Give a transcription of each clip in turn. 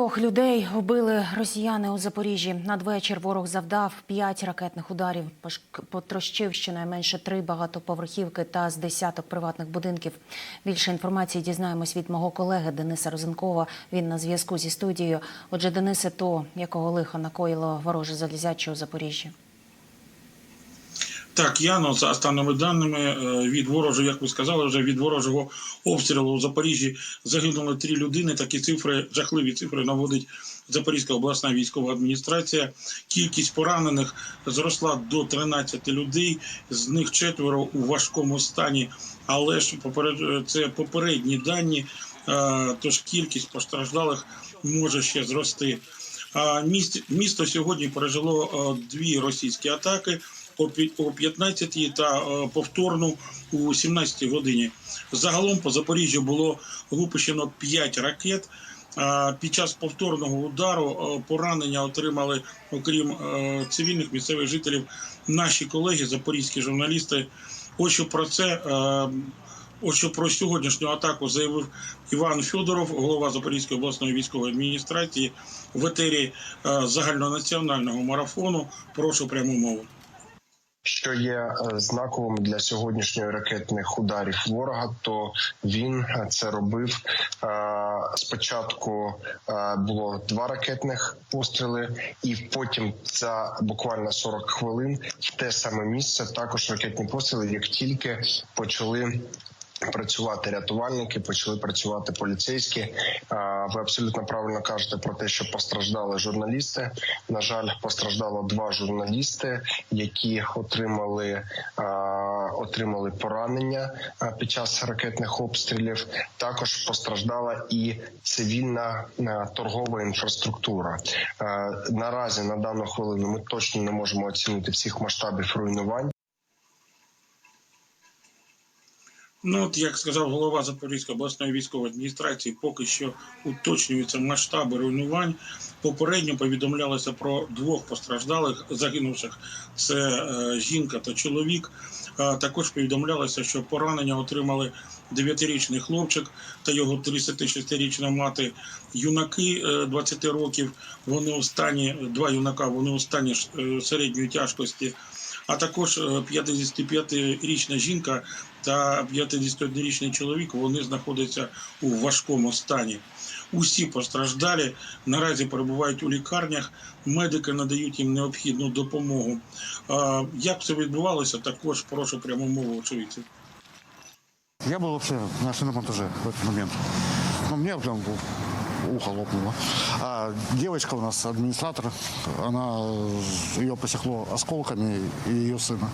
Трьох людей вбили росіяни у Запоріжжі. Надвечір ворог завдав п'ять ракетних ударів. Потрощив щонайменше три багатоповерхівки та з десяток приватних будинків. Більше інформації дізнаємось від мого колеги Дениса Розенкова. Він на зв'язку зі студією. Отже, Денисе, то якого лиха накоїло вороже залізяче у Запоріжжі? Так, Яно, за останніми даними е, від ворожого, як ви сказали, вже від ворожого обстрілу у Запоріжжі загинули три людини. Такі цифри, жахливі цифри наводить Запорізька обласна військова адміністрація. Кількість поранених зросла до 13 людей, з них четверо у важкому стані. Але ж поперед- це попередні дані, е, тож кількість постраждалих може ще зрости. Місто сьогодні пережило е, дві російські атаки о пі- о 15 та е, повторну у 17 годині. Загалом по Запоріжжю було випущено 5 ракет. Під час повторного удару е, поранення отримали, окрім е, цивільних місцевих жителів, наші колеги, запорізькі журналісти. Ось що про це. Ось що про сьогоднішню атаку заявив Іван Федоров, голова Запорізької обласної військової адміністрації в етері загальнонаціонального марафону. Прошу пряму мову. Що є е, знаковим для сьогоднішньої ракетних ударів ворога, то він е, це робив е, спочатку. Було два ракетних постріли, і потім за буквально 40 хвилин в те саме місце також ракетні постріли, як тільки почали. Працювати рятувальники, почали працювати поліцейські. Ви абсолютно правильно кажете про те, що постраждали журналісти. На жаль, постраждало два журналісти, які отримали отримали поранення під час ракетних обстрілів. Також постраждала і цивільна торгова інфраструктура. Наразі на дану хвилину ми точно не можемо оцінити всіх масштабів руйнувань. Ну, от як сказав голова Запорізької обласної військової адміністрації, поки що уточнюються масштаби руйнувань. Попередньо повідомлялося про двох постраждалих загинувших. Це е, жінка та чоловік. А також повідомлялося, що поранення отримали 9-річний хлопчик та його 36-річна мати. Юнаки е, 20 років. Вони у стані два юнака. Вони у стані е, середньої тяжкості. А також е, 55-річна жінка та 51-річний чоловік вони знаходяться у важкому стані. Усі постраждалі наразі перебувають у лікарнях. Медики надають їм необхідну допомогу. Як це відбувалося, також прошу пряму мову очевидців. Я был вообще на шиномонтаже в этот момент. Ну, мне прям ухо лопнуло. А девочка у нас, администратор, она, ее посекло осколками и ее сына.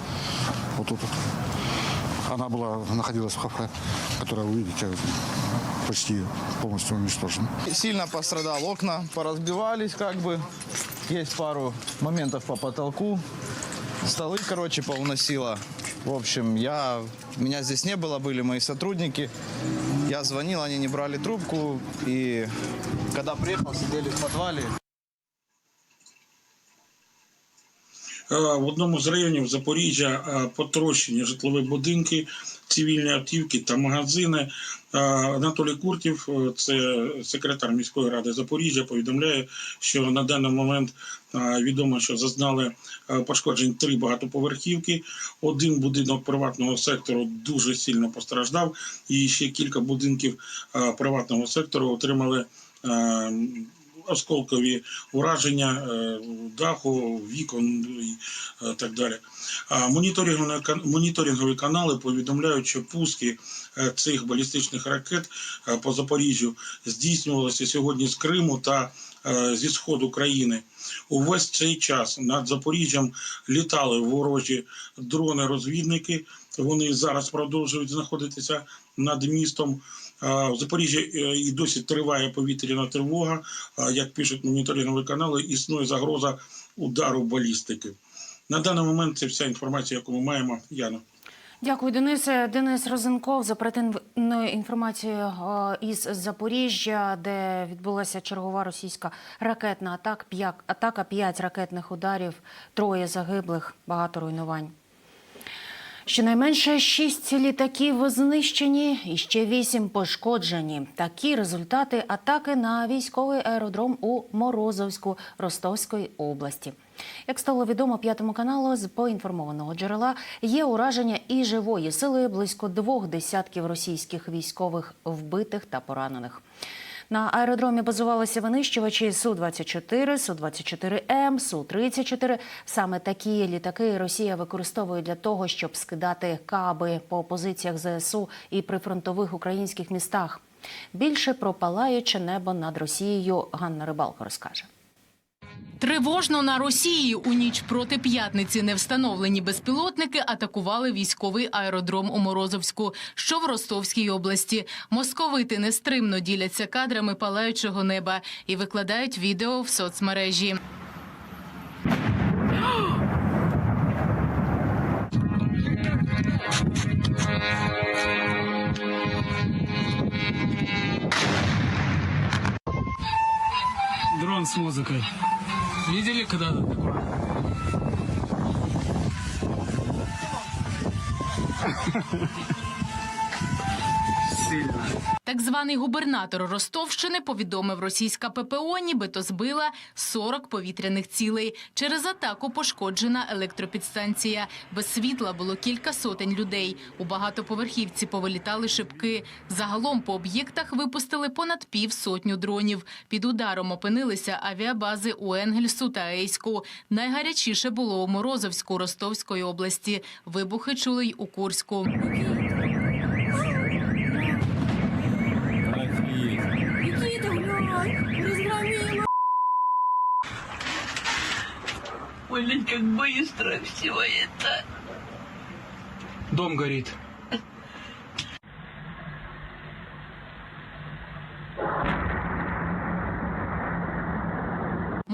Вот тут. Она была, находилась в кафе, которое вы видите, почти полностью уничтожено. Сильно пострадал. Окна поразбивались как бы. Есть пару моментов по потолку. Столы, короче, поуносило. В общем, я... Меня здесь не было, были мои сотрудники. Я звонил, они не брали трубку. И когда приехал, сидели в подвале. В одному з районів Запоріжжя е, потрощені житлові будинки, цивільні автівки та магазини. Е, Анатолій Куртів, е, це секретар міської ради Запоріжжя, повідомляє, що на даний момент е, відомо, що зазнали е, пошкоджень три багатоповерхівки. Один будинок приватного сектору дуже сильно постраждав, і ще кілька будинків е, приватного сектору отримали. Осколкові ураження е, даху, вікон і е, так далі. А моніторингові, канали повідомляють, що пуски е, цих балістичних ракет по Запоріжжю здійснювалися сьогодні з Криму та зі сходу країни. Увесь цей час над Запоріжжям літали ворожі дрони-розвідники. Вони зараз продовжують знаходитися над містом. В Запоріжжі е, і досі триває повітряна тривога. Як пишуть моніторингові канали, існує загроза удару балістики. На даний момент це вся інформація, яку ми маємо. Яна. Дякую, Денисе. Денис Розенков з оперативною інформацією е, із Запоріжжя, де відбулася чергова російська ракетна атака. Атака, п'ять ракетних ударів, троє загиблих, багато руйнувань. Щонайменше шість літаків знищені і ще вісім пошкоджені. Такі результати атаки на військовий аеродром у Морозовську Ростовської області. Як стало відомо п'ятому каналу з поінформованого джерела, є ураження і живої сили близько двох десятків російських військових вбитих та поранених. На аеродромі базувалися винищувачі Су-24, Су-24М, Су-34. Саме такі літаки Росія використовує для того, щоб скидати каби по позиціях ЗСУ і прифронтових українських містах. Більше про палаюче небо над Росією Ганна Рибалко розкаже. Тривожно на Росії у ніч проти п'ятниці невстановлені безпілотники атакували військовий аеродром у Морозовську, що в Ростовській області. Московити нестримно діляться кадрами палаючого неба і викладають відео в соцмережі. Дрон с музыкой. Видели когда-то такое? Сильно. Так званий губернатор Ростовщини повідомив, російська ППО нібито збила 40 повітряних цілей. Через атаку пошкоджена електропідстанція. Без світла було кілька сотень людей. У багатоповерхівці повилітали шибки. Загалом по об'єктах випустили понад півсотню дронів. Під ударом опинилися авіабази у Енгельсу та Ейську. Найгарячіше було у Морозовську Ростовської області. Вибухи чули й у Курську. Блин, как быстро всего это. Дом горит.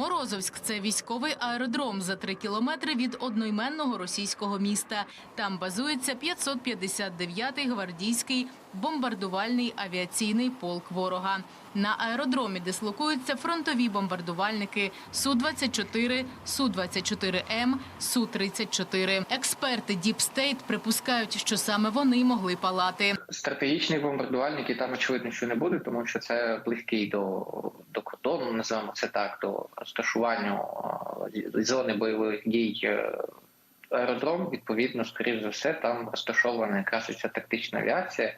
Морозовськ це військовий аеродром за три кілометри від одноіменного російського міста. Там базується 559-й гвардійський бомбардувальний авіаційний полк ворога. На аеродромі дислокуються фронтові бомбардувальники Су-24, Су-24М, Су-34. Експерти Deep State припускають, що саме вони могли палати. Стратегічних бомбардувальників там очевидно, що не буде, тому що це близький до, до кордону, називаємо це так, до розташування е, зони бойових дій. е, Аеродром, відповідно, скоріш за все, там розташована якраз ця тактична авіація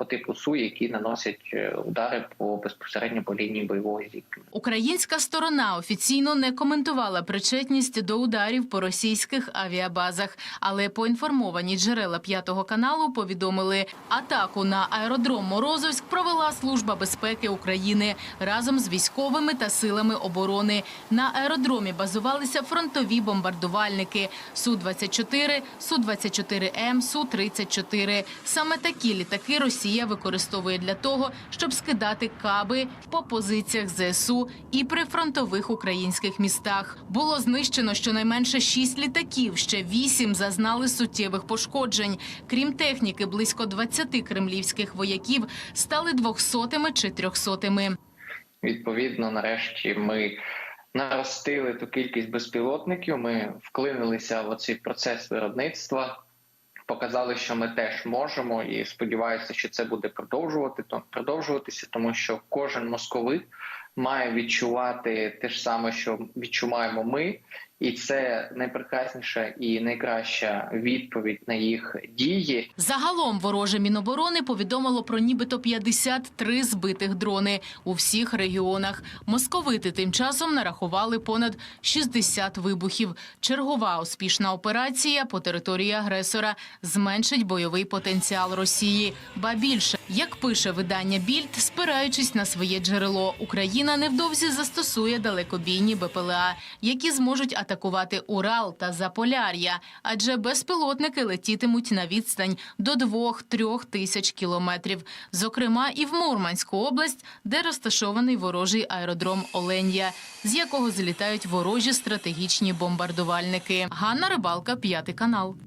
по типу Су, які наносять е, удари по безпосередньо по лінії бойового зіткнення. Українська сторона офіційно не коментувала причетність до ударів по російських авіабазах, але поінформовані джерела п'ятого каналу повідомили, атаку на аеродром Морозовськ провела служба безпеки України разом з військовими та силами оборони. На аеродромі базувалися фронтові бомбардувальники Су 24 Су 24 М, Су 34 Саме такі літаки Росія використовує для того, щоб скидати каби по позиціях ЗСУ і при фронтових українських містах. Було знищено щонайменше шість літаків. Ще вісім зазнали суттєвих пошкоджень. Крім техніки, близько 20 кремлівських вояків стали двохсотими чи трьохсотими. Відповідно, нарешті ми наростили ту кількість безпілотників. Ми вклинилися в цей процес виробництва, показали, що ми теж можемо, і сподіваюся, що це буде продовжувати то продовжуватися, тому що кожен московит має відчувати те ж саме, що відчуваємо ми, і це найпрекрасніша і найкраща відповідь на їх дії. Загалом вороже міноборони повідомило про нібито 53 збитих дрони у всіх регіонах. Московити тим часом нарахували понад 60 вибухів. Чергова успішна операція по території агресора зменшить бойовий потенціал Росії. Ба більше, як пише видання Більд, спираючись на своє джерело, Україна невдовзі застосує далекобійні БПЛА, які зможуть атакувати Урал та Заполяр'я, адже безпілотники летітимуть на відстань до 2-3 тисяч кілометрів. Зокрема, і в Мурманську область, де розташований ворожий аеродром Оленя, з якого злітають ворожі стратегічні бомбардувальники. Ганна Рибалка, п'ятий канал.